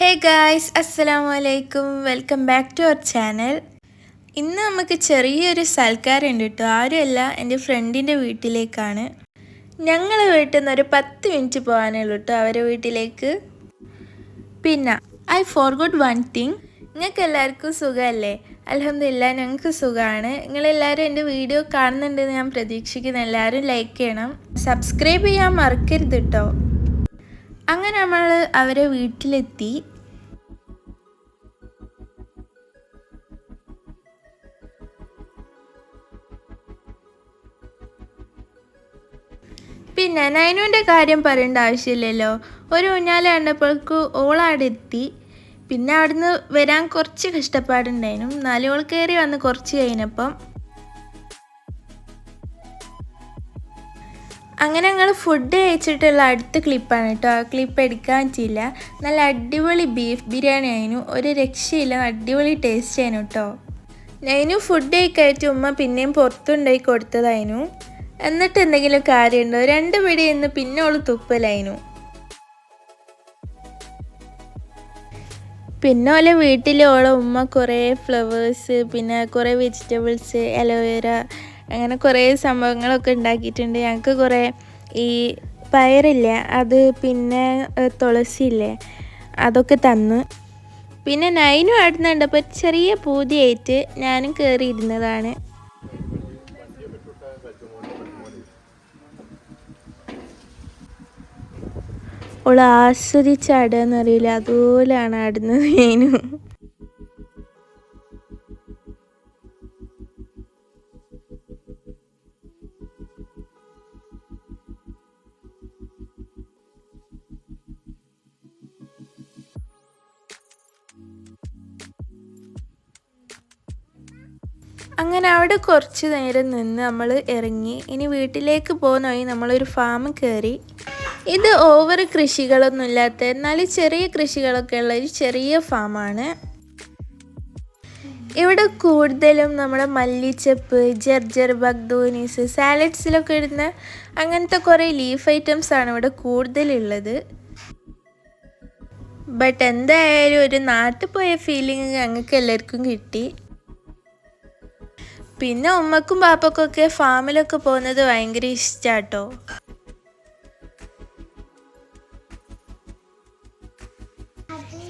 ഹേ guys അസ്സലാമു അലൈക്കും welcome back to our channel ഇന്ന് നമുക്ക് ചെറിയൊരു സൽക്കാരുണ്ട് കേട്ടോ. ആരുമല്ല എന്റെ ഫ്രണ്ടിന്റെ വീട്ടിലേക്കാണ്. ഞങ്ങൾ വീട്ടിൽ നിന്ന് ഒരു പത്ത് മിനിറ്റ് പോകാനുള്ളൂ കേട്ടോ അവരെ വീട്ടിലേക്ക്. പിന്നെ ഐ ഫോർഗോട്ട് വൺ തിങ് നിങ്ങൾക്ക് എല്ലാവർക്കും സുഖമല്ലേ? അലഹമില്ല ഞങ്ങൾക്ക് സുഖമാണ്. നിങ്ങളെല്ലാവരും എന്റെ വീഡിയോ കാണുന്നുണ്ടെന്ന് ഞാൻ പ്രതീക്ഷിക്കുന്നു. എല്ലാവരും ലൈക്ക് ചെയ്യണം. സബ്സ്ക്രൈബ് ചെയ്യാൻ മറക്കരുത് കേട്ടോ. അങ്ങനെ നമ്മൾ അവരെ വീട്ടിലെത്തി. പിന്നെ നൈനുവിന്റെ കാര്യം പറയേണ്ട ആവശ്യമില്ലല്ലോ. ഒരു ഊഞ്ഞാല കണ്ടപ്പോൾക്ക് ഓളവിടെ എത്തി പിന്നെ അവിടുന്ന് വരാൻ കുറച്ച് കഷ്ടപ്പാടുണ്ടായിരുന്നു. നാലോൾ കയറി വന്ന് കുറച്ച് കഴിഞ്ഞപ്പം അങ്ങനെ ഞങ്ങൾ ഫുഡ് കഴിച്ചിട്ടുള്ള അടുത്ത ക്ലിപ്പാണ് കേട്ടോ ആ ക്ലിപ്പ് എടുക്കാൻ പറ്റിയില്ല. നല്ല അടിപൊളി ബീഫ് ബിരിയാണി ആയിരുന്നു. ഒരു രക്ഷയില്ല. അടിപൊളി ടേസ്റ്റ് ആയിരുന്നു കേട്ടോ നൈനു ഫുഡ് കഴിക്കായിട്ട് ഉമ്മ പിന്നെയും പുറത്തുണ്ടായി കൊടുത്തതായിരുന്നു. എന്നിട്ട് എന്തെങ്കിലും കാര്യമുണ്ടോ? രണ്ട് പിടി ഇന്ന് പിന്നെ ഓൾ തുപ്പലായിരുന്നു. പിന്നെ ഓലെ വീട്ടിൽ ഓളെ ഉമ്മ കുറേ ഫ്ലവേഴ്സ് പിന്നെ കുറേ വെജിറ്റബിൾസ് അലോവേര അങ്ങനെ കുറേ സംഭവങ്ങളൊക്കെ ഉണ്ടാക്കിയിട്ടുണ്ട്. ഞങ്ങൾക്ക് കുറേ ഈ പയറില്ലേ അത് പിന്നെ തുളസി തുളസിയില്ലേ അതൊക്കെ തന്നു. പിന്നെ നൈനും ആടുന്ന കണ്ടപ്പോൾ ചെറിയ പൂതിയായിട്ട് ഞാനും കയറിയിരുന്നതാണ് ഓൾ ആസ്വദിച്ച് ആടുകയെന്ന് അറിയില്ല അതുപോലെയാണ് ആടുന്നത് ഞാനും അങ്ങനെ അവിടെ കുറച്ച് നേരം നിന്ന് നമ്മൾ ഇറങ്ങി. ഇനി വീട്ടിലേക്ക് പോകുന്ന വഴി നമ്മളൊരു ഫാം കയറി ഇത് ഓവർ കൃഷികളൊന്നും ഇല്ലാത്ത എന്നാൽ ചെറിയ കൃഷികളൊക്കെ ഉള്ള ഒരു ചെറിയ ഫാമാണ് ഇവിടെ കൂടുതലും നമ്മുടെ മല്ലിച്ചപ്പ് ജർജർ ബഗ്ദൂനീസ് സാലഡ്സിലൊക്കെ ഇടുന്ന അങ്ങനത്തെ കുറേ ലീഫ് ഐറ്റംസ് ആണ് ഇവിടെ കൂടുതലുള്ളത്. ബട്ട് എന്തായാലും ഒരു നാട്ടിൽ പോയ ഫീലിംഗ് ഞങ്ങൾക്ക് എല്ലാവർക്കും കിട്ടി. പിന്നെ ഉമ്മക്കും പാപ്പക്കൊക്കെ ഫാമിലൊക്കെ പോകുന്നത് ഭയങ്കര ഇഷ്ടാട്ടോ.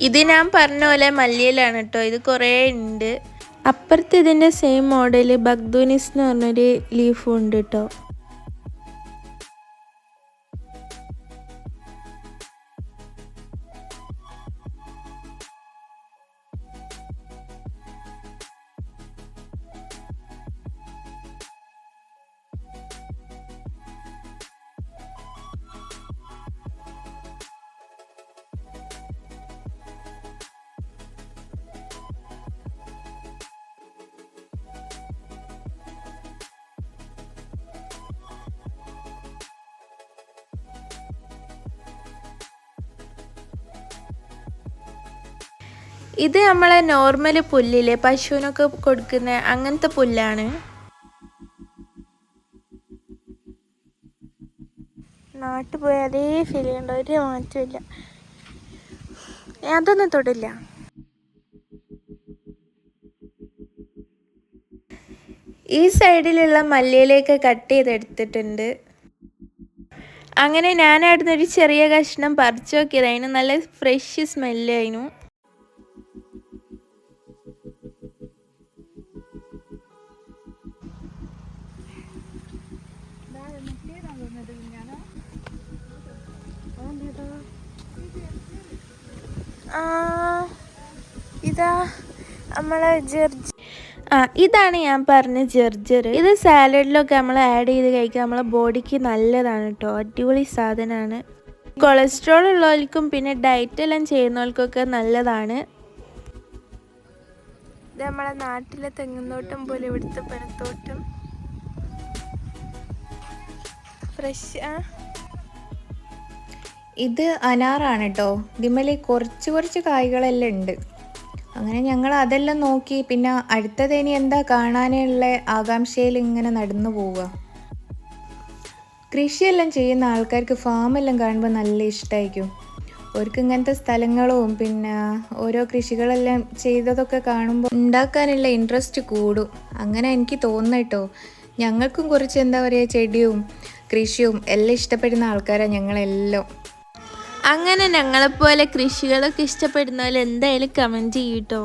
ഇത് ഞാൻ പറഞ്ഞ പോലെ മല്ലിയിലാണ് കേട്ടോ ഇത് കുറേ ഉണ്ട്. അപ്പുറത്ത് ഇതിന്റെ സെയിം മോഡൽ ബഗ്ദൂനിസ് എന്ന് പറഞ്ഞൊരു ലീഫും ഉണ്ട് കേട്ടോ ഇത് നമ്മളെ നോർമൽ പുല്ലിൽ പശുവിനൊക്കെ കൊടുക്കുന്ന അങ്ങനത്തെ പുല്ലാണ്. നാട്ടിൽ പോയ അതേ ഫീൽ ഉണ്ട് ഒരു മാറ്റമില്ല അതൊന്നും തൊടില്ല. ഈ സൈഡിലുള്ള മല്ലിയിലേക്ക് കട്ട് ചെയ്തെടുത്തിട്ടുണ്ട്. അങ്ങനെ ഞാനായിരുന്നു ഒരു ചെറിയ കഷ്ണം പറിച്ചു നോക്കിയത്. അതിന് നല്ല ഫ്രഷ് സ്മെല്ലായിരുന്നു ഇതാ നമ്മളെ ജെർജി ആ ഇതാണ് ഞാൻ പറഞ്ഞ ജെർജർ. ഇത് സാലഡിലൊക്കെ നമ്മൾ ആഡ് ചെയ്ത് കഴിക്കുക നമ്മളെ ബോഡിക്ക് നല്ലതാണ് കേട്ടോ അടിപൊളി സാധനമാണ് കൊളസ്ട്രോൾ ഉള്ളവർക്കും പിന്നെ ഡയറ്റ് എല്ലാം ചെയ്യുന്നവർക്കൊക്കെ നല്ലതാണ്. ഇത് നമ്മളെ നാട്ടിലെ തെങ്ങുന്തോട്ടം പോലെ ഇവിടുത്തെ പനത്തോട്ടം ഫ്രഷ് ആ. ഇത് അനാറാണ് കേട്ടോ ഇതിമേലെ കുറച്ച് കുറച്ച് കായ്കളെല്ലാം ഉണ്ട്. അങ്ങനെ ഞങ്ങൾ അതെല്ലാം നോക്കി പിന്നെ അടുത്തത് ഇനി എന്താ കാണാനുള്ള ആകാംക്ഷയിൽ ഇങ്ങനെ നടന്നു പോവുക. കൃഷിയെല്ലാം ചെയ്യുന്ന ആൾക്കാർക്ക് ഫാമെല്ലാം കാണുമ്പോൾ നല്ല ഇഷ്ടമായിരിക്കും അവർക്ക് ഇങ്ങനത്തെ സ്ഥലങ്ങളും പിന്നെ ഓരോ കൃഷികളെല്ലാം ചെയ്തതൊക്കെ കാണുമ്പോൾ ഉണ്ടാക്കാനുള്ള ഇൻട്രസ്റ്റ് കൂടും. അങ്ങനെ എനിക്ക് തോന്നുന്നു കേട്ടോ ഞങ്ങൾക്കും കുറച്ച് എന്താ പറയുക ചെടിയും കൃഷിയും എല്ലാം ഇഷ്ടപ്പെടുന്ന ആൾക്കാരാണ് ഞങ്ങളെല്ലാം. അങ്ങനെ ഞങ്ങളെപ്പോലെ കൃഷികളൊക്കെ ഇഷ്ടപ്പെടുന്നവർ എന്തായാലും കമന്റ് ചെയ്യൂട്ടോ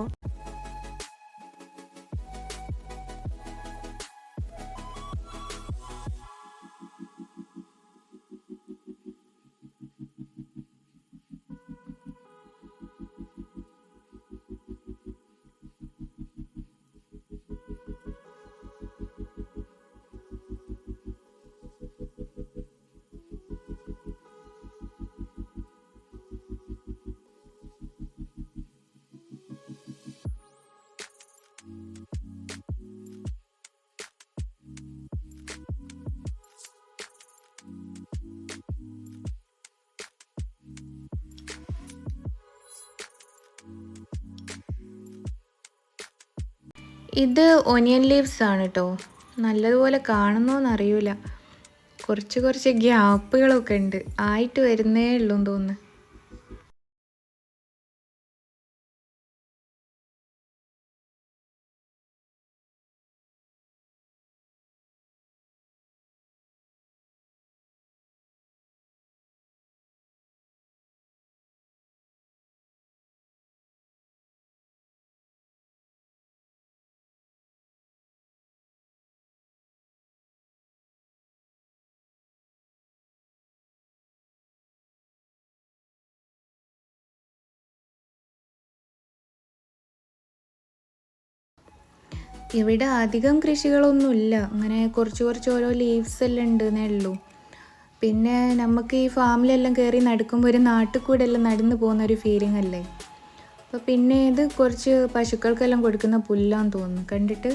ഇത് ഒനിയൻ ലീവ്സ് ആണ് കേട്ടോ നല്ലതുപോലെ കാണുന്നോന്ന് അറിയൂല കുറച്ച് കുറച്ച് ഗ്യാപ്പുകളൊക്കെ ഉണ്ട്. ആയിട്ട് വരുന്നേ ഉള്ളൂ തോന്നുന്നു. ഇവിടെ അധികം കൃഷികളൊന്നുമില്ല. അങ്ങനെ കുറച്ച് കുറച്ച് ഓരോ ലീവ്സ് എല്ലാം ഉണ്ട് എന്നേ ഉള്ളൂ. പിന്നെ നമുക്ക് ഈ ഫാമിലെല്ലാം കയറി നടക്കുമ്പോൾ ഒരു നാട്ടിൽ കൂടെ എല്ലാം നടന്നു പോകുന്ന ഒരു ഫീലിംഗ് അല്ലേ? അപ്പോൾ പിന്നെ ഇത് കുറച്ച് പശുക്കൾക്കെല്ലാം കൊടുക്കുന്ന പുല്ലാന്ന് തോന്നുന്നു. കണ്ടിട്ട്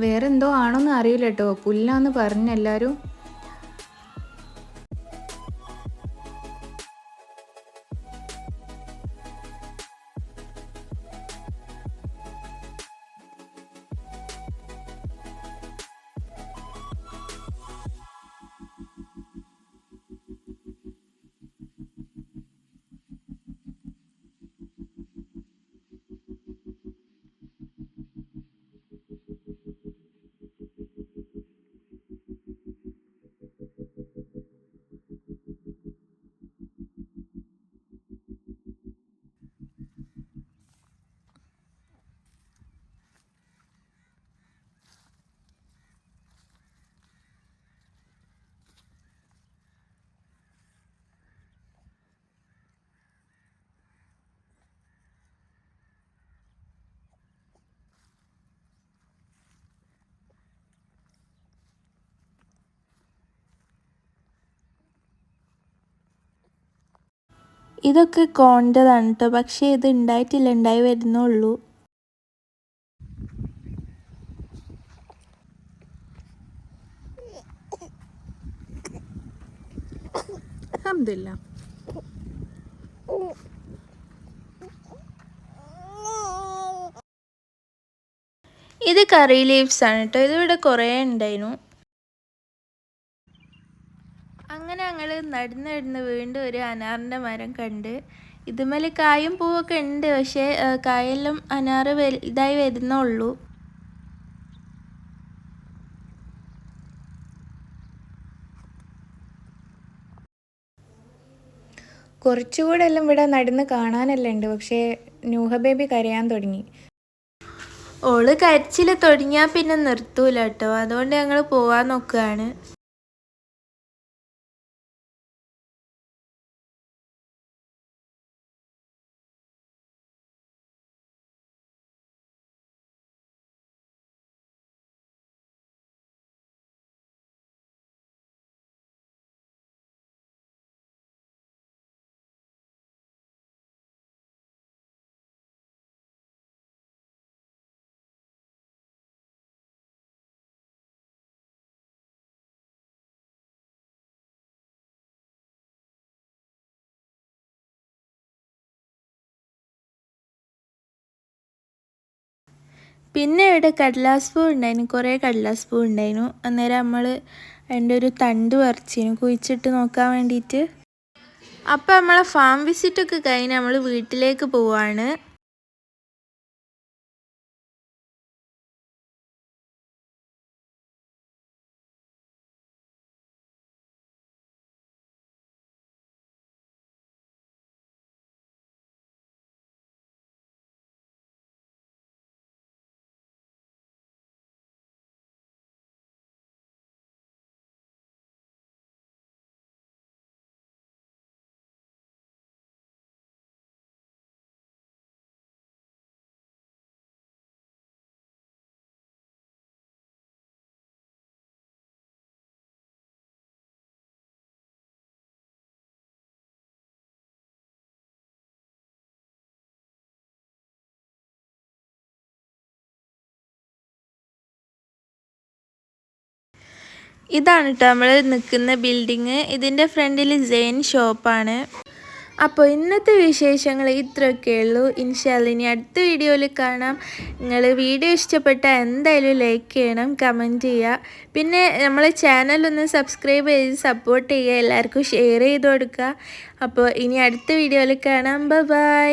വേറെ എന്തോ ആണോന്ന് അറിയില്ല കേട്ടോ. പുല്ലാന്ന് പറഞ്ഞ ഇതൊക്കെ കോണ്ടതാണ് കേട്ടോ പക്ഷേ ഇത് ഉണ്ടായിട്ടില്ല. ഉണ്ടായി വരുന്നുള്ളൂ. അഹമ്മദില്ല ഇത് കറി ലീവ്സ് ആണ് കേട്ടോ ഇതിവിടെ കുറേ ഉണ്ടായിരുന്നു അങ്ങനെ ഞങ്ങൾ നടന്ന് നടന്ന് വീണ്ടും ഒരു അനാറിന്റെ മരം കണ്ട് ഇതുമേൽ കായും പൂവൊക്കെ ഉണ്ട് പക്ഷേ കായെല്ലാം അനാറ് വലുതായി വരുന്നുള്ളൂ കുറച്ചുകൂടെ എല്ലാം ഇവിടെ നടന്ന് കാണാനെല്ലാം ഉണ്ട് പക്ഷേ ന്യൂഹ ബേബി കരയാൻ തുടങ്ങി. ഓൾ കരച്ചിൽ തുടങ്ങിയാൽ പിന്നെ നിർത്തൂല കേട്ടോ അതുകൊണ്ട് ഞങ്ങൾ പോവാൻ നോക്കുകയാണ് പിന്നെ ഇവിടെ കടലാസ് പൂ ഉണ്ടായിരുന്നു. കുറേ കടലാസ് പൂ ഉണ്ടായിരുന്നു. അന്നേരം നമ്മൾ അതിന്റെ ഒരു തണ്ട് പറിച്ചിരുന്നു. കുഴിച്ചിട്ട് നോക്കാൻ വേണ്ടിയിട്ട്. അപ്പോൾ നമ്മളെ ഫാം വിസിറ്റൊക്കെ കഴിഞ്ഞ് നമ്മൾ വീട്ടിലേക്ക് പോവാണ്. ഇതാണ് കേട്ടോ നമ്മൾ നിൽക്കുന്ന ബിൽഡിങ് ഇതിന്റെ ഫ്രണ്ടിൽ ജെയിൻ ഷോപ്പാണ് അപ്പോൾ ഇന്നത്തെ വിശേഷങ്ങൾ ഇത്രയൊക്കെ ഉള്ളൂ. ഇൻഷാല്ല ഇനി അടുത്ത വീഡിയോയിൽ കാണാം. നിങ്ങൾ വീഡിയോ ഇഷ്ടപ്പെട്ടാൽ എന്തായാലും ലൈക്ക് ചെയ്യണം കമന്റ് ചെയ്യുക പിന്നെ നമ്മളെ ചാനലൊന്ന് സബ്സ്ക്രൈബ് ചെയ്ത് സപ്പോർട്ട് ചെയ്യുക എല്ലാവർക്കും ഷെയർ ചെയ്ത് കൊടുക്കുക. അപ്പോൾ ഇനി അടുത്ത വീഡിയോയിൽ കാണാം. ബൈ